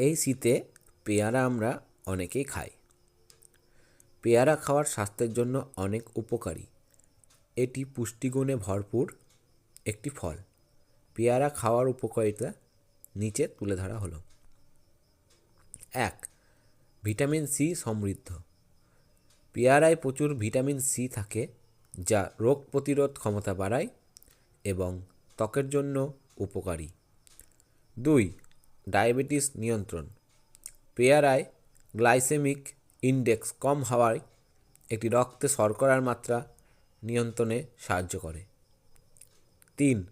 এই শীতে পেয়ারা আমরা অনেকেই খাই। পেয়ারা খাওয়ার স্বাস্থ্যের জন্য অনেক উপকারী। এটি পুষ্টিগুণে ভরপুর একটি ফল। পেয়ারা খাওয়ার উপকারিতা নিচে তুলে ধরা হলো। এক, ভিটামিন সি সমৃদ্ধ। পেয়ারায় প্রচুর ভিটামিন সি থাকে, যা রোগ প্রতিরোধ ক্ষমতা বাড়ায় এবং ত্বকের জন্য উপকারী। দুই ডায়াবেটিস নিয়ন্ত্রণ। পেয়ারায় গ্লাইসেমিক ইনডেক্স কম হওয়ায় এটি রক্তে শর্করার মাত্রা নিয়ন্ত্রণে সাহায্য করে। তিন,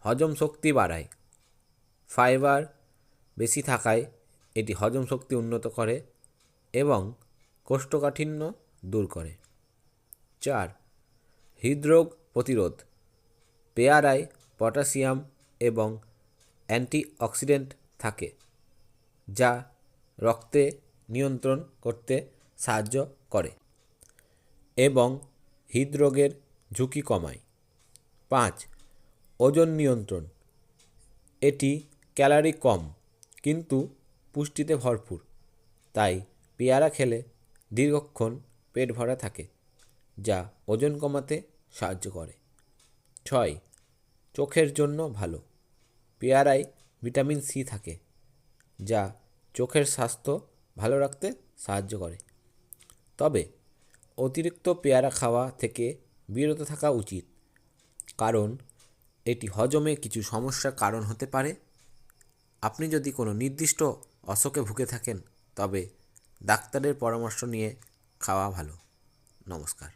হজম শক্তি বাড়ায়। ফাইবার বেশি থাকায় এটি হজম শক্তি উন্নত করে এবং কোষ্ঠকাঠিন্য দূর করে। চার, হৃদরোগ প্রতিরোধ। পেয়ারায় পটাশিয়াম এবং অ্যান্টিঅক্সিডেন্ট থাকে, যা রক্তে নিয়ন্ত্রণ করতে সাহায্য করে এবং হৃদরোগের ঝুঁকি কমায়। পাঁচ, ওজন নিয়ন্ত্রণ। এটি ক্যালারি কম, কিন্তু পুষ্টিতে ভরপুর, তাই পেয়ারা খেলে দীর্ঘক্ষণ পেট ভরা থাকে, যা ওজন কমাতে সাহায্য করে। ছয়, চোখের জন্য ভালো। পেয়ারায় ভিটামিন সি থাকে, যা চোখের স্বাস্থ্য ভালো রাখতে সাহায্য করে। তবে, অতিরিক্ত পেয়ারা খাওয়া থেকে বিরত থাকা উচিত, কারণ এটি হজমে কিছু সমস্যার কারণ হতে পারে। আপনি যদি কোনো নির্দিষ্ট অসুখে ভুগে থাকেন, তবে ডাক্তারের পরামর্শ নিয়ে খাওয়া ভালো। নমস্কার।